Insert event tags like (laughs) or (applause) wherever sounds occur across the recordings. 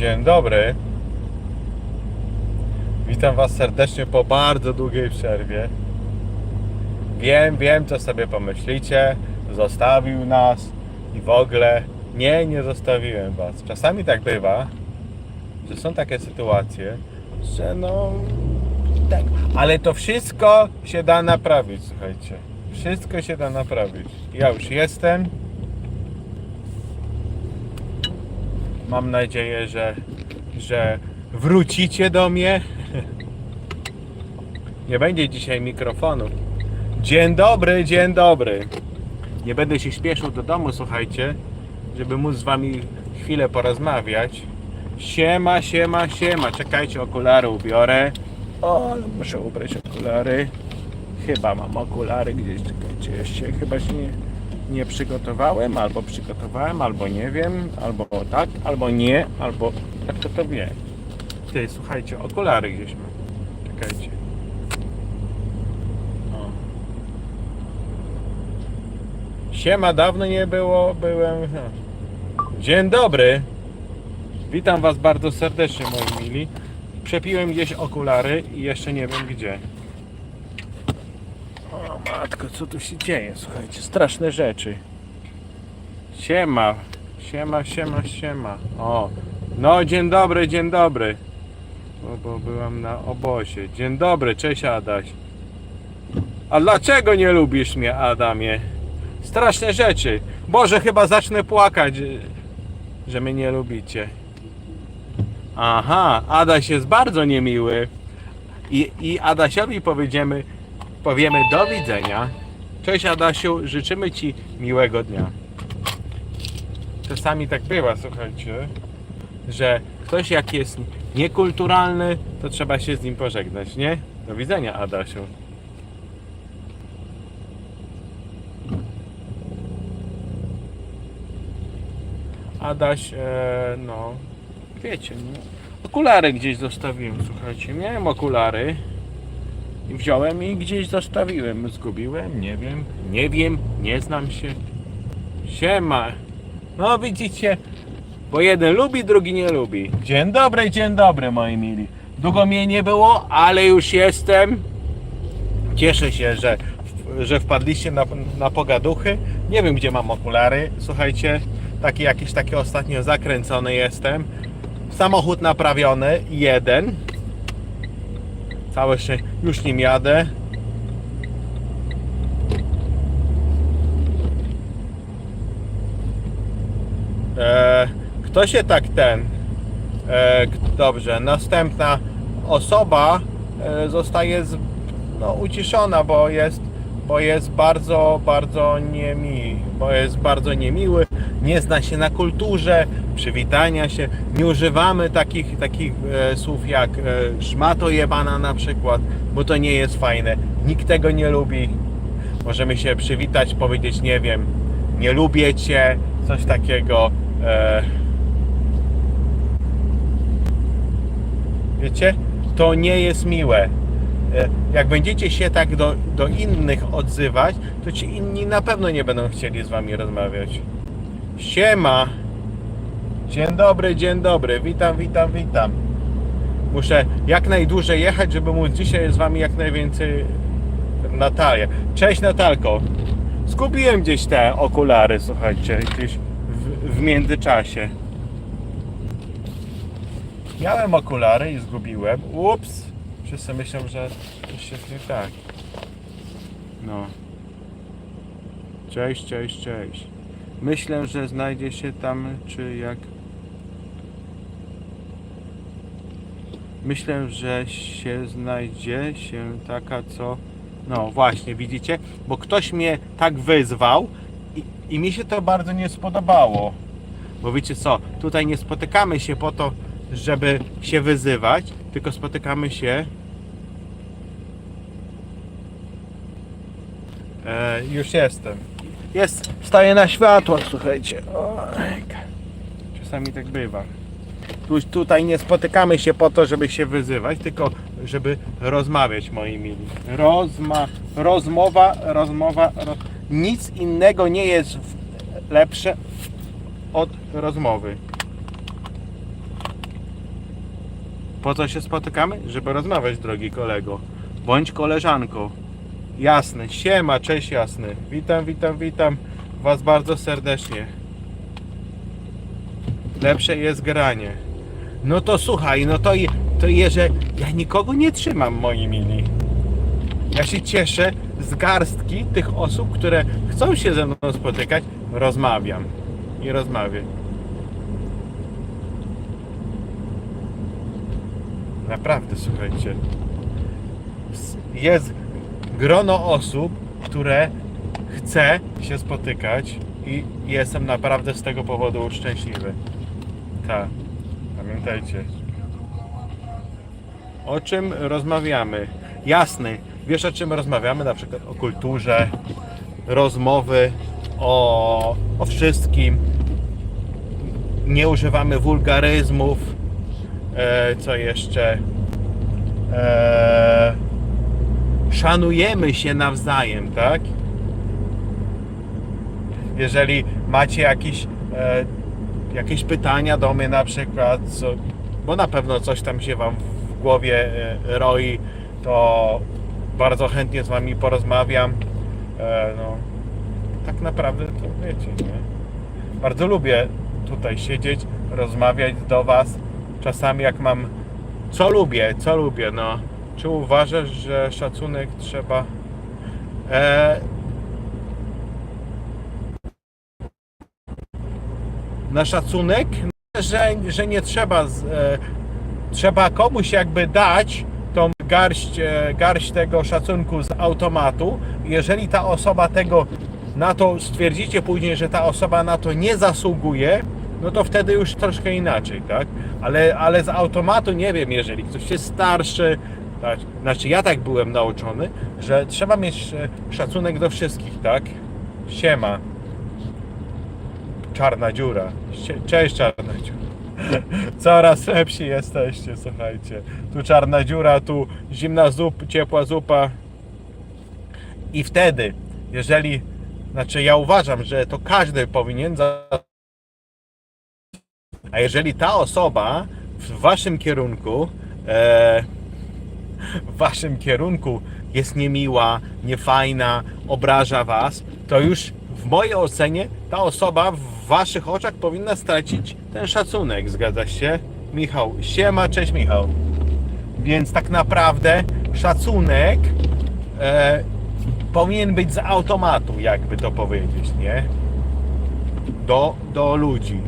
Dzień dobry. Witam Was serdecznie po bardzo długiej przerwie. Wiem, wiem, co sobie pomyślicie. Zostawił nas i w ogóle. Nie, nie zostawiłem Was. Czasami tak bywa, że są takie sytuacje, że no. Tak, ale to wszystko się da naprawić, słuchajcie. Wszystko się da naprawić. Ja już jestem. Mam nadzieję, że, że wrócicie do mnie. Nie będzie dzisiaj mikrofonu. Dzień dobry, dzień dobry. Nie będę się śpieszył do domu, słuchajcie, żeby móc z wami chwilę porozmawiać. Siema, siema, siema. Czekajcie, okulary ubiorę. O, ale muszę ubrać okulary. Chyba mam okulary gdzieś, czekajcie, jeszcze chyba się nie, nie przygotowałem, albo przygotowałem, albo nie wiem, albo tak, albo nie, albo jak to to wie. Ty, słuchajcie, okulary gdzieś mam. Czekajcie. O. Siema, dawno nie było, byłem... no. Dzień dobry. Witam Was bardzo serdecznie, moi mili. Przepiłem gdzieś okulary i jeszcze nie wiem gdzie. O matko, co tu się dzieje? Słuchajcie, straszne rzeczy. Siema, siema, siema, siema. O, no dzień dobry, dzień dobry. Bo, bo byłam na obozie. Dzień dobry, cześć Adaś. A dlaczego nie lubisz mnie, Adamie? Straszne rzeczy. Boże, chyba zacznę płakać, że mnie nie lubicie. Aha, Adaś jest bardzo niemiły. I, i Adasiowi powiedziemy, powiemy do widzenia. Cześć Adasiu, życzymy Ci miłego dnia. Czasami tak bywa, słuchajcie, że ktoś jak jest niekulturalny, to trzeba się z nim pożegnać, nie? Do widzenia Adasiu. Adaś, e, no, wiecie, no, okulary gdzieś zostawiłem, słuchajcie, miałem okulary wziąłem i gdzieś zostawiłem, zgubiłem, nie wiem, nie wiem, nie znam się. Siema, no widzicie, bo jeden lubi, drugi nie lubi. Dzień dobry, dzień dobry, moi mili. Długo mnie nie było, ale już jestem. Cieszę się, że, że wpadliście na, na pogaduchy. Nie wiem, gdzie mam okulary. Słuchajcie, taki jakiś taki ostatnio zakręcony jestem. Samochód naprawiony, jeden. Całe się już nim jadę. E, kto się tak ten? E, dobrze, następna osoba e, zostaje z, no, uciszona, bo jest, bo jest bardzo, bardzo niemi, bo jest bardzo niemiły, nie zna się na kulturze, przywitania się, nie używamy takich, takich e, słów jak e, szmato jebana na przykład, bo to nie jest fajne, nikt tego nie lubi. Możemy się przywitać, powiedzieć, nie wiem, nie lubię cię, coś takiego. E, wiecie, to nie jest miłe. E, jak będziecie się tak do, do innych odzywać, to ci inni na pewno nie będą chcieli z wami rozmawiać. Siema! Dzień dobry, dzień dobry, witam, witam, witam. Muszę jak najdłużej jechać, żeby móc dzisiaj z wami jak najwięcej Natalia. Cześć Natalko. Zgubiłem gdzieś te okulary, słuchajcie, gdzieś w, w międzyczasie. Miałem okulary i zgubiłem. Ups! Wszyscy myślą, że coś jest nie tak. No. Cześć, cześć, cześć. Myślę, że znajdzie się tam, czy jak... Myślę, że się znajdzie się taka, co... No właśnie, widzicie? Bo ktoś mnie tak wyzwał i, i mi się to bardzo nie spodobało. Bo wiecie co, tutaj nie spotykamy się po to, żeby się wyzywać, tylko spotykamy się. E, już jestem. Jest, staję na światłach, słuchajcie. Ojka. Czasami tak bywa. Tu, tutaj nie spotykamy się po to, żeby się wyzywać, tylko żeby rozmawiać, moi mili. Rozma, rozmowa, rozmowa. Ro... Nic innego nie jest lepsze od rozmowy. Po co się spotykamy? Żeby rozmawiać, drogi kolego. Bądź koleżanko. Jasny. Siema, cześć jasny. Witam, witam, witam Was bardzo serdecznie. Lepsze jest granie. No to słuchaj, no to, to jeżeli ja nikogo nie trzymam, moi mili. Ja się cieszę z garstki tych osób, które chcą się ze mną spotykać. Rozmawiam. I rozmawiam. Naprawdę, słuchajcie. Jest grono osób, które chce się spotykać i jestem naprawdę z tego powodu szczęśliwy. Tak. Pamiętajcie. O czym rozmawiamy? Jasny. Wiesz o czym rozmawiamy? Na przykład o kulturze, rozmowy, o, o wszystkim. Nie używamy wulgaryzmów. E, co jeszcze? E, szanujemy się nawzajem, tak? Jeżeli macie jakieś, e, jakieś pytania do mnie na przykład, co, bo na pewno coś tam się Wam w głowie e, roi, to bardzo chętnie z Wami porozmawiam. E, no, tak naprawdę to wiecie, nie? Bardzo lubię tutaj siedzieć, rozmawiać do Was. Czasami jak mam... Co lubię, co lubię, no. Czy uważasz, że szacunek trzeba... E, na szacunek, że, że nie trzeba, z, e, trzeba komuś jakby dać tą garść, e, garść tego szacunku z automatu. Jeżeli ta osoba tego na to stwierdzicie później, że ta osoba na to nie zasługuje, no to wtedy już troszkę inaczej, tak? Ale, ale z automatu nie wiem, jeżeli ktoś jest starszy, tak? znaczy ja tak byłem nauczony, że trzeba mieć e, szacunek do wszystkich, tak? Siema czarna dziura. Cześć czarna dziura. (laughs) Coraz lepsi jesteście, słuchajcie. Tu czarna dziura, tu zimna zupa, ciepła zupa. I wtedy, jeżeli, znaczy ja uważam, że to każdy powinien za... A jeżeli ta osoba w waszym kierunku e, w waszym kierunku jest niemiła, niefajna, obraża was, to już w mojej ocenie ta osoba w waszych oczach powinna stracić ten szacunek, zgadza się? Michał, siema, cześć Michał. Więc tak naprawdę szacunek e, powinien być z automatu, jakby to powiedzieć, nie? Do, do ludzi.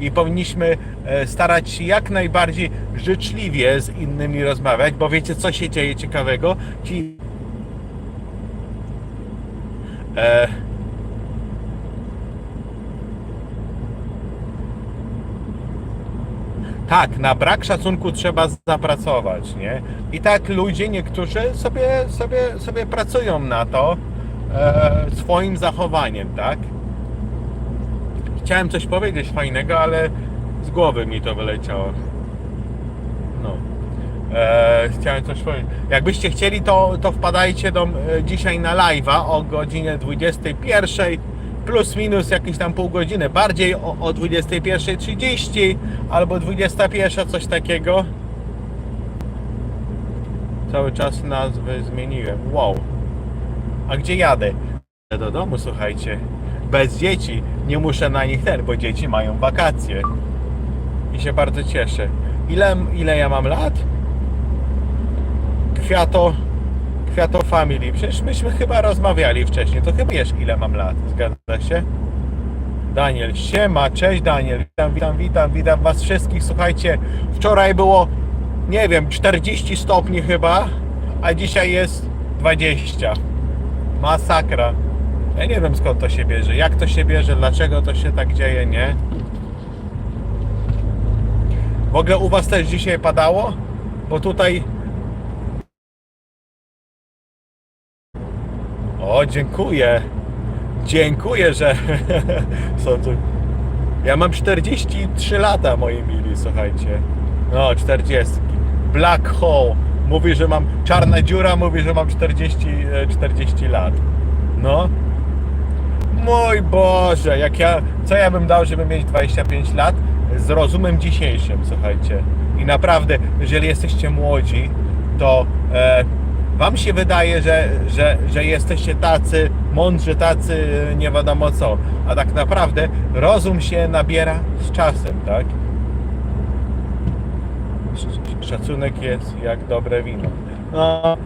I powinniśmy e, starać się jak najbardziej życzliwie z innymi rozmawiać, bo wiecie co się dzieje ciekawego? Ci e, tak, na brak szacunku trzeba zapracować, nie? I tak ludzie, niektórzy sobie, sobie, sobie pracują na to e, swoim zachowaniem, tak? Chciałem coś powiedzieć fajnego, ale z głowy mi to wyleciało. No. E, chciałem coś powiedzieć. Jakbyście chcieli, to, to wpadajcie do, e, dzisiaj na live'a o godzinie 21 plus minus jakieś tam pół godziny. Bardziej o, o 21.30 albo 21, coś takiego. Cały czas nazwy zmieniłem. Wow. A gdzie jadę? Jadę do domu, słuchajcie. Bez dzieci. Nie muszę na nich ten, bo dzieci mają wakacje. I się bardzo cieszę. Ile, ile ja mam lat? Kwiato... Kwiato Family. Przecież myśmy chyba rozmawiali wcześniej. To chyba wiesz ile mam lat. Zgadza się? Daniel, siema, cześć Daniel. Witam, witam, witam, witam was wszystkich. Słuchajcie, wczoraj było, nie wiem, 40 stopni chyba, a dzisiaj jest 20. Masakra. Ja nie wiem skąd to się bierze, jak to się bierze, dlaczego to się tak dzieje, nie? W ogóle u was też dzisiaj padało? Bo tutaj... O, dziękuję. Dziękuję, że (laughs) są tu. Ja mam 43 lata, moi mili, słuchajcie. No, 40. Black hole. Mówi, że mam czarna dziura, mówi, że mam 40, e, 40 lat. No. Mój Boże, jak ja, co ja bym dał, żeby mieć 25 lat z rozumem dzisiejszym, słuchajcie. I naprawdę, jeżeli jesteście młodzi, to e, Wam się wydaje, że, że, że jesteście tacy mądrzy, tacy nie wiadomo co. A tak naprawdę rozum się nabiera z czasem, tak? Szacunek jest jak dobre wino. No,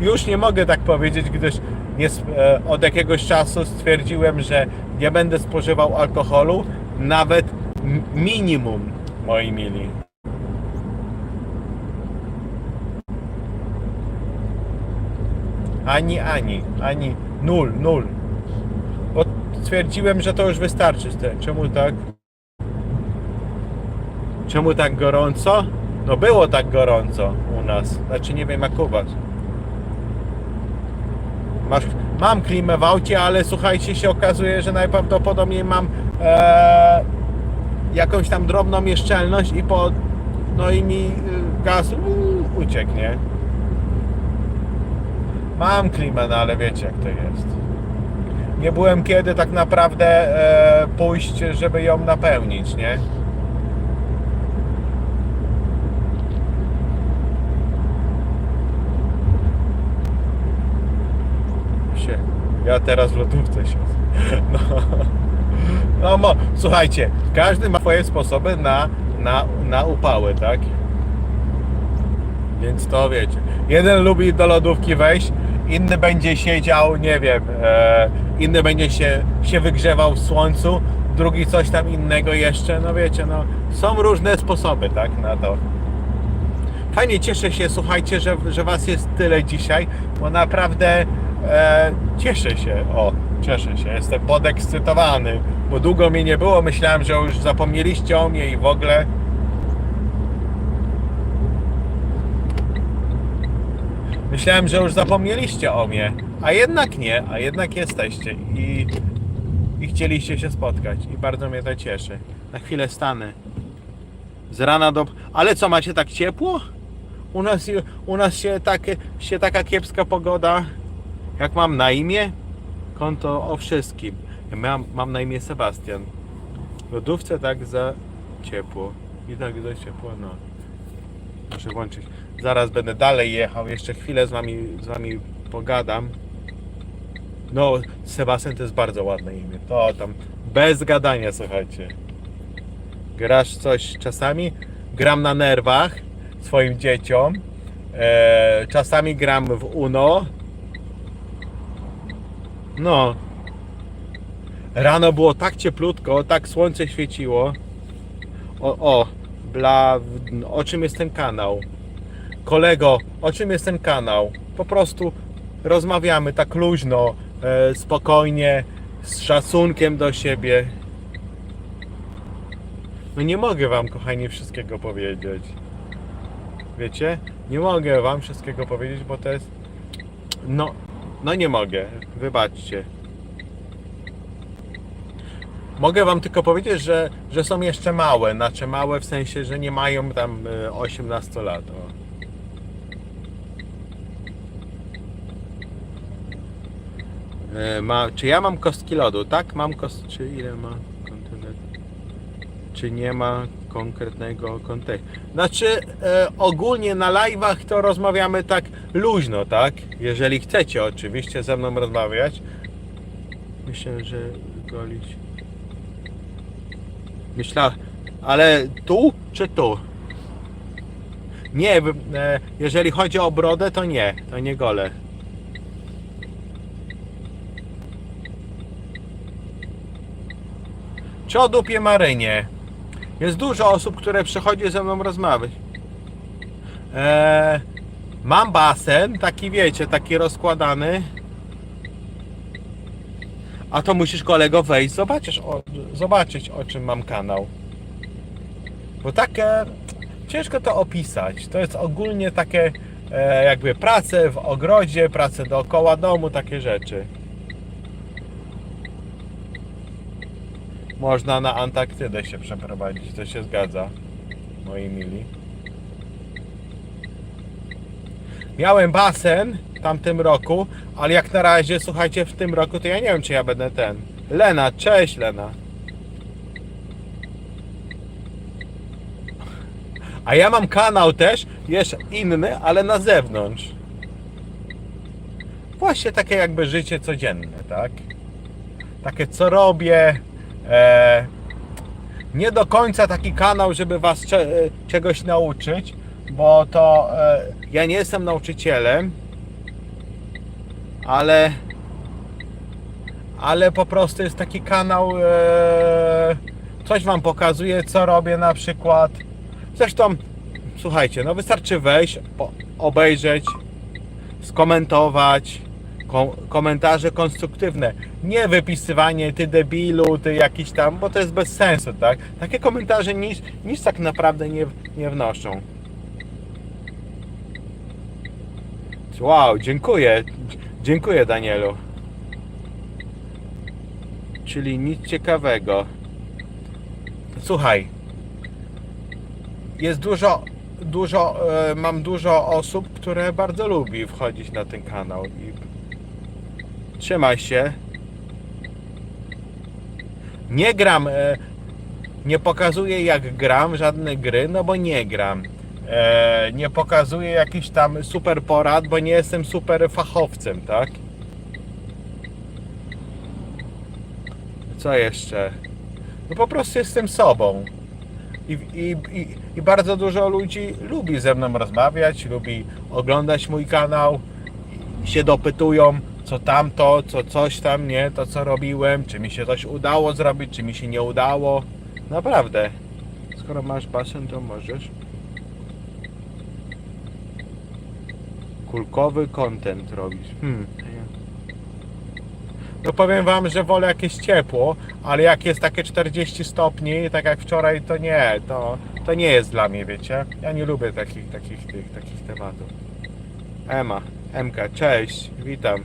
już nie mogę tak powiedzieć, gdyż nie, e, od jakiegoś czasu stwierdziłem, że nie będę spożywał alkoholu, nawet minimum, moi mili. Ani, ani, ani, nul, nul. Bo stwierdziłem, że to już wystarczy. Czemu tak? Czemu tak gorąco? No było tak gorąco u nas. Znaczy nie wiem jak u was. Masz, mam klimę w aucie, ale słuchajcie, się okazuje, że najprawdopodobniej mam e, jakąś tam drobną nieszczelność i po no i mi y, gaz uu, ucieknie. Mam klimę, no ale wiecie jak to jest. Nie byłem kiedy tak naprawdę e, pójść, żeby ją napełnić, nie? się. Ja teraz w lodówce siedzę. (laughs) No, no mo, słuchajcie, każdy ma swoje sposoby na, na, na upały, tak? Więc to wiecie. Jeden lubi do lodówki wejść, inny będzie siedział, nie wiem, e, inny będzie się, się wygrzewał w słońcu, drugi coś tam innego jeszcze, no wiecie, no są różne sposoby, tak, na to. Fajnie, cieszę się, słuchajcie, że, że Was jest tyle dzisiaj, bo naprawdę e, cieszę się. O, cieszę się, jestem podekscytowany, bo długo mnie nie było. Myślałem, że już zapomnieliście o mnie i w ogóle. Myślałem, że już zapomnieliście o mnie, a jednak nie, a jednak jesteście i, i chcieliście się spotkać i bardzo mnie to cieszy. Na chwilę stanę. Z rana do... Ale co, macie tak ciepło? U nas, u nas się, takie, się taka kiepska pogoda, jak mam na imię, konto o wszystkim. Mam, mam na imię Sebastian. W lodówce tak za ciepło. I tak za ciepło, no. Muszę włączyć. Zaraz będę dalej jechał, jeszcze chwilę z wami, z wami pogadam. No, Sebastian to jest bardzo ładne imię. To tam bez gadania, słuchajcie. Grasz coś czasami? Gram na nerwach swoim dzieciom. E, czasami gram w Uno. No. Rano było tak cieplutko, tak słońce świeciło. O, o, bla, o czym jest ten kanał? Kolego, o czym jest ten kanał? Po prostu rozmawiamy tak luźno, e, spokojnie, z szacunkiem do siebie. No nie mogę wam, kochani, wszystkiego powiedzieć. Wiecie? Nie mogę wam wszystkiego powiedzieć, bo to jest... No, no nie mogę. Wybaczcie. Mogę wam tylko powiedzieć, że, że są jeszcze małe. Znaczy małe w sensie, że nie mają tam e, 18 lat. O. E, Ma, czy ja mam kostki lodu? Tak, mam kost... Czy ile ma? Czy nie ma konkretnego kontekstu? Znaczy, e, ogólnie na live'ach to rozmawiamy tak luźno, tak? Jeżeli chcecie oczywiście ze mną rozmawiać. Myślę, że golić. Myślę, ale tu czy tu? Nie, e, jeżeli chodzi o brodę, to nie, to nie gole. Czy o dupie Marynie? Jest dużo osób, które przychodzi ze mną rozmawiać. Eee, mam basen, taki wiecie, taki rozkładany. A to musisz kolego wejść, zobaczysz o, zobaczyć o czym mam kanał. Bo takie ciężko to opisać. To jest ogólnie takie e, jakby prace w ogrodzie, prace dookoła domu, takie rzeczy. Można na Antarktydę się przeprowadzić, to się zgadza, moi mili. Miałem basen w tamtym roku, ale jak na razie, słuchajcie, w tym roku to ja nie wiem, czy ja będę ten. Lena, cześć Lena. A ja mam kanał też, jeszcze inny, ale na zewnątrz. Właśnie takie jakby życie codzienne, tak? Takie co robię. E, nie do końca taki kanał, żeby was cze, e, czegoś nauczyć, bo to e, ja nie jestem nauczycielem, ale ale po prostu jest taki kanał e, coś wam pokazuje, co robię na przykład. Zresztą słuchajcie, no wystarczy wejść, po, obejrzeć, skomentować, kom, komentarze konstruktywne. Nie wypisywanie ty debilu, ty jakiś tam, bo to jest bez sensu, tak? Takie komentarze nic, nic tak naprawdę nie, nie wnoszą. Wow, dziękuję. Dziękuję Danielu. Czyli nic ciekawego. Słuchaj. Jest dużo, dużo, e, mam dużo osób, które bardzo lubi wchodzić na ten kanał i trzymaj się. Nie gram, e, nie pokazuję jak gram żadne gry, no bo nie gram. E, nie pokazuję jakichś tam super porad, bo nie jestem super fachowcem, tak? Co jeszcze? No po prostu jestem sobą. I, i, i, I bardzo dużo ludzi lubi ze mną rozmawiać, lubi oglądać mój kanał, się dopytują, co tamto, co coś tam, nie, to co robiłem, czy mi się coś udało zrobić, czy mi się nie udało. Naprawdę. Skoro masz basen, to możesz. Kulkowy content robisz. Hmm. No powiem wam, że wolę jakieś ciepło, ale jak jest takie 40 stopni, tak jak wczoraj, to nie, to, to nie jest dla mnie, wiecie. Ja nie lubię takich, takich, tych, takich tematów. Ema, Emka, cześć, witam.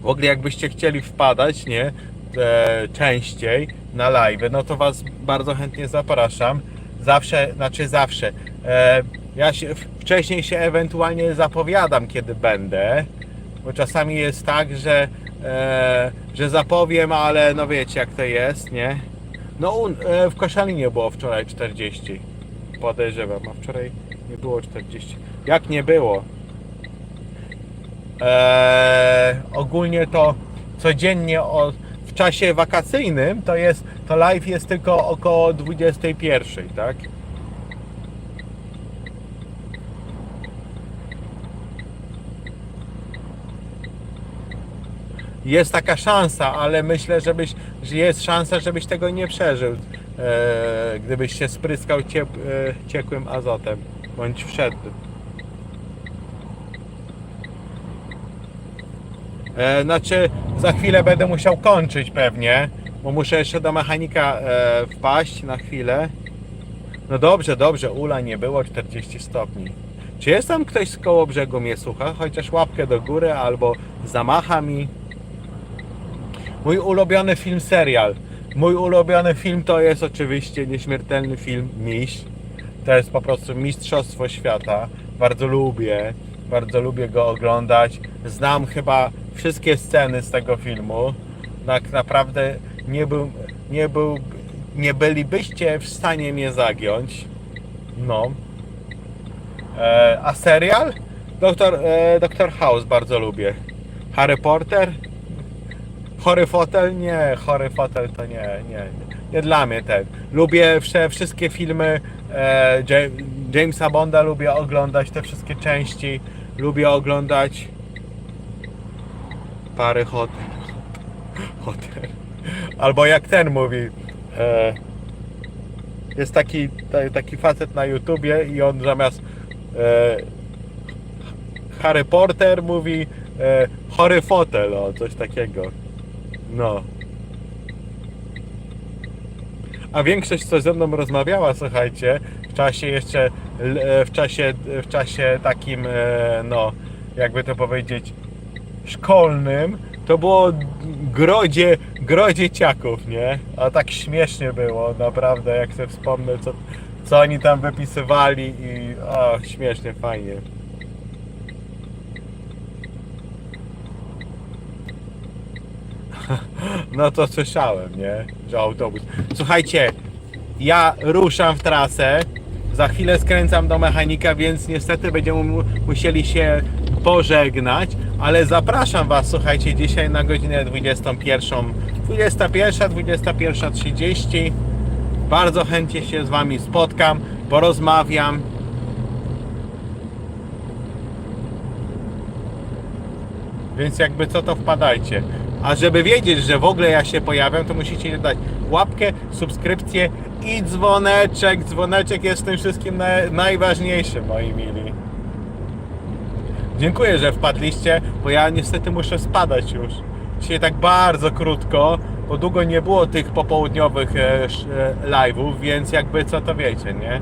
W ogóle jakbyście chcieli wpadać, nie, e, częściej na live, no to was bardzo chętnie zapraszam. Zawsze, znaczy zawsze. E, ja się, wcześniej się ewentualnie zapowiadam, kiedy będę, bo czasami jest tak, że, e, że zapowiem, ale no wiecie jak to jest, nie? No e, w Koszalinie było wczoraj 40, podejrzewam, a wczoraj nie było 40. Jak nie było? Eee, ogólnie to codziennie o, w czasie wakacyjnym to jest to live jest tylko około 21, tak? Jest taka szansa, ale myślę, żebyś, że jest szansa, żebyś tego nie przeżył, eee, gdybyś się spryskał ciep, e, ciekłym azotem, bądź wszedł. E, znaczy, za chwilę będę musiał kończyć pewnie, bo muszę jeszcze do mechanika e, wpaść na chwilę. No dobrze, dobrze, Ula nie było 40 stopni. Czy jest tam ktoś z koło brzegu mnie słucha? Chociaż łapkę do góry albo zamacha mi. Mój ulubiony film, serial. Mój ulubiony film to jest oczywiście nieśmiertelny film Miś. To jest po prostu mistrzostwo świata. Bardzo lubię, bardzo lubię go oglądać. Znam chyba wszystkie sceny z tego filmu. Tak naprawdę nie był, nie był, nie bylibyście w stanie mnie zagiąć. No. E, a serial? Doktor, e, Doktor House bardzo lubię. Harry Potter? Chory fotel? Nie, chory fotel to nie, nie, nie dla mnie ten. Lubię wsze, wszystkie filmy e, Ja- Jamesa Bonda, lubię oglądać te wszystkie części. Lubię oglądać pary hotel. Hotel. Albo jak ten mówi. E, jest taki, ta- taki facet na YouTubie i on zamiast e, Harry Potter mówi e, chory fotel, o coś takiego. No. A większość, co ze mną rozmawiała, słuchajcie, w czasie jeszcze, e, w czasie, w czasie takim, e, no, jakby to powiedzieć, szkolnym, to było grodzie, grodzie ciaków, nie? A tak śmiesznie było, naprawdę, jak sobie wspomnę, co, co oni tam wypisywali i, o, śmiesznie, fajnie. No to słyszałem, nie? Że autobus. Słuchajcie, ja ruszam w trasę. Za chwilę skręcam do mechanika, więc niestety będziemy mu- musieli się pożegnać, ale zapraszam Was, słuchajcie, dzisiaj na godzinę 21, 21, 21.30. Bardzo chętnie się z Wami spotkam, porozmawiam. Więc jakby co to wpadajcie. A żeby wiedzieć, że w ogóle ja się pojawiam, to musicie dać łapkę, subskrypcję i dzwoneczek. Dzwoneczek jest tym wszystkim na, najważniejszy, moi mili. Dziękuję, że wpadliście, bo ja niestety muszę spadać już. Dzisiaj tak bardzo krótko, bo długo nie było tych popołudniowych e, e, live'ów, więc jakby co to wiecie, nie?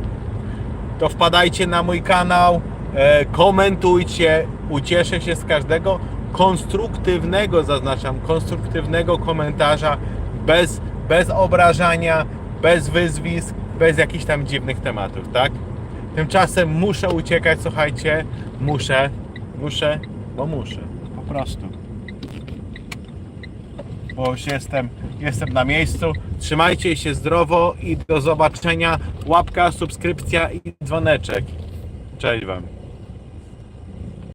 to wpadajcie na mój kanał, e, komentujcie, ucieszę się z każdego konstruktywnego, zaznaczam, konstruktywnego komentarza, bez, bez obrażania, bez wyzwisk, bez jakichś tam dziwnych tematów, tak? Tymczasem muszę uciekać, słuchajcie, muszę, muszę, bo muszę, po prostu. Bo już jestem, jestem na miejscu. Trzymajcie się zdrowo i do zobaczenia. Łapka, subskrypcja i dzwoneczek. Cześć Wam.